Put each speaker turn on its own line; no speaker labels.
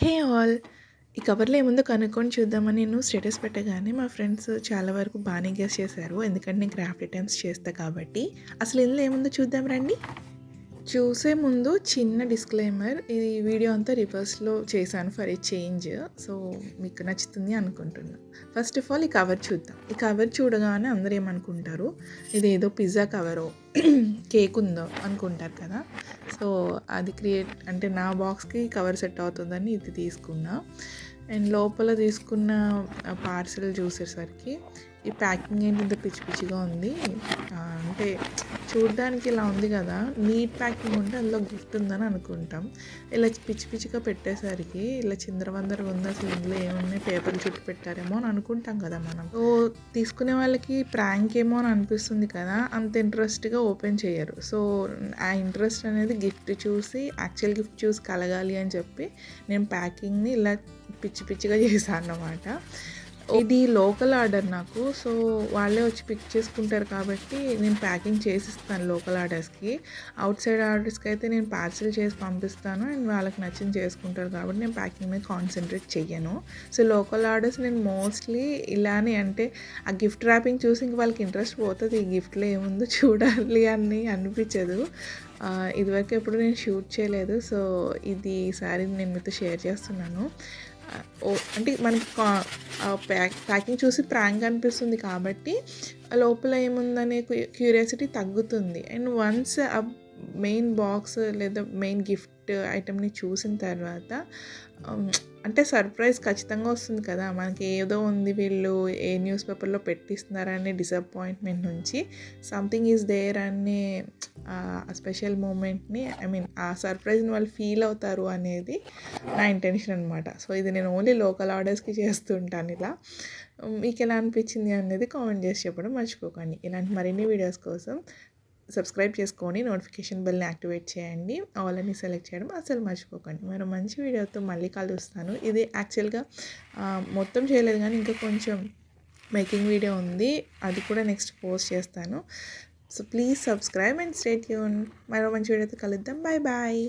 Hey all ఈ కవర్లో ఏముందో కనుక్కొని చూద్దామని నేను స్టేటస్ పెట్టగానే మా ఫ్రెండ్స్ చాలా వరకు బాగానే గెస్ చేశారు. ఎందుకంటే నేను క్రాఫ్ట్ ఐటమ్స్ చేస్తా కాబట్టి. అసలు ఇందులో ఏముందో చూద్దాం రండి. చూసే ముందు చిన్న డిస్క్లైమర్ ఈ వీడియో అంతా రివర్స్లో చేశాను ఫర్ ఏ చేంజ్ సో మీకు నచ్చుతుంది అనుకుంటున్నా. ఫస్ట్ ఆఫ్ ఆల్ ఈ కవర్ చూద్దాం. ఈ కవర్ చూడగానే అందరూ ఏమనుకుంటారు? ఇదేదో పిజ్జా కవరో కేక్ ఉందో అనుకుంటారు కదా? సో అది క్రియేట్ అంటే నా బాక్స్కి కవర్ సెట్ అవుతుందని ఇది తీసుకున్నా. అండ్ లోపల తీసుకున్న పార్సల్ చూసేసరికి ఈ ప్యాకింగ్ ఏంటి ఇంత పిచ్చి పిచ్చిగా ఉంది. అంటే చూడడానికి ఇలా ఉంది కదా నీట్ ప్యాకింగ్ ఉంటే అందులో గిఫ్ట్ ఉందని అనుకుంటాం. ఇలా పిచ్చి పిచ్చిగా పెట్టేసరికి ఇలా చిందరవందరగా ఉంది అసలు ఇందులో ఏమున్నాయి పేపర్లు చుట్టూ పెట్టారేమో అని అనుకుంటాం కదా మనం. సో తీసుకునే వాళ్ళకి ప్రాంక్ ఏమో అని అనిపిస్తుంది కదా అంత ఇంట్రెస్ట్గా ఓపెన్ చేయరు. సో ఆ ఇంట్రెస్ట్ అనేది గిఫ్ట్ చూసి యాక్చువల్ గిఫ్ట్ చూసి కలగాలి అని చెప్పి నేను ప్యాకింగ్ని ఇలా పిచ్చి పిచ్చిగా చేశాను అన్నమాట. ఇది లోకల్ ఆర్డర్ నాకు. సో వాళ్ళే వచ్చి పిక్ చేసుకుంటారు కాబట్టి నేను ప్యాకింగ్ చేసిస్తాను లోకల్ ఆర్డర్స్కి. అవుట్ సైడ్ ఆర్డర్స్కి అయితే నేను పార్సిల్ చేసి పంపిస్తాను అండ్ వాళ్ళకి నచ్చింది చేసుకుంటారు కాబట్టి నేను ప్యాకింగ్ మీద కాన్సన్ట్రేట్ చెయ్యను. సో లోకల్ ఆర్డర్స్ నేను మోస్ట్లీ ఇలానే అంటే ఆ గిఫ్ట్ ర్యాపింగ్ చూసి ఇంక వాళ్ళకి ఇంట్రెస్ట్ పోతుంది. ఈ గిఫ్ట్లో ఏముందో చూడాలి అని అనిపించదు. ఇదివరకు ఎప్పుడు నేను షూట్ చేయలేదు. సో ఇది ఈసారి నేను మీతో షేర్ చేస్తున్నాను. అంటే మనకి కా- ప్యాక్ ప్యాకింగ్ చూసి ప్రాంక్ అనిపిస్తుంది కాబట్టి లోపల ఏముందనే క్యూరియాసిటీ తగ్గుతుంది. అండ్ వన్స్ ఆ మెయిన్ బాక్స్ లేదా మెయిన్ గిఫ్ట్ ఐటెంని చూసిన తర్వాత అంటే సర్ప్రైజ్ ఖచ్చితంగా వస్తుంది కదా. మనకి ఏదో ఉంది వీళ్ళు ఏ న్యూస్ పేపర్లో పెట్టిస్తున్నారనే డిసప్పాయింట్మెంట్ నుంచి సంథింగ్ ఈజ్ దేర్ అనే స్పెషల్ మూమెంట్ని ఐ మీన్ ఆ సర్ప్రైజ్ని వాళ్ళు ఫీల్ అవుతారు అనేది నా ఇంటెన్షన్ అనమాట సో ఇది నేను ఓన్లీ లోకల్ ఆర్డర్స్కి చేస్తుంటాను ఇలా. మీకు ఎలా అనిపించింది అనేది కామెంట్ చేసి చెప్పడం మర్చిపోకండి. ఇలాంటి మరిన్ని వీడియోస్ కోసం సబ్స్క్రైబ్ చేసుకొని నోటిఫికేషన్ బెల్ని యాక్టివేట్ చేయండి. ఆల్ అని సెలెక్ట్ చేయడం అసలు మర్చిపోకండి. మరి మంచి వీడియోతో మళ్ళీ కలుస్తాను. ఇది యాక్చువల్గా మొత్తం చేయలేదు కానీ ఇంకా కొంచెం మేకింగ్ వీడియో ఉంది. అది కూడా నెక్స్ట్ పోస్ట్ చేస్తాను. So please subscribe and stay యూన్ మరో మంచి వీడియోతో కలుద్దాం. Bye bye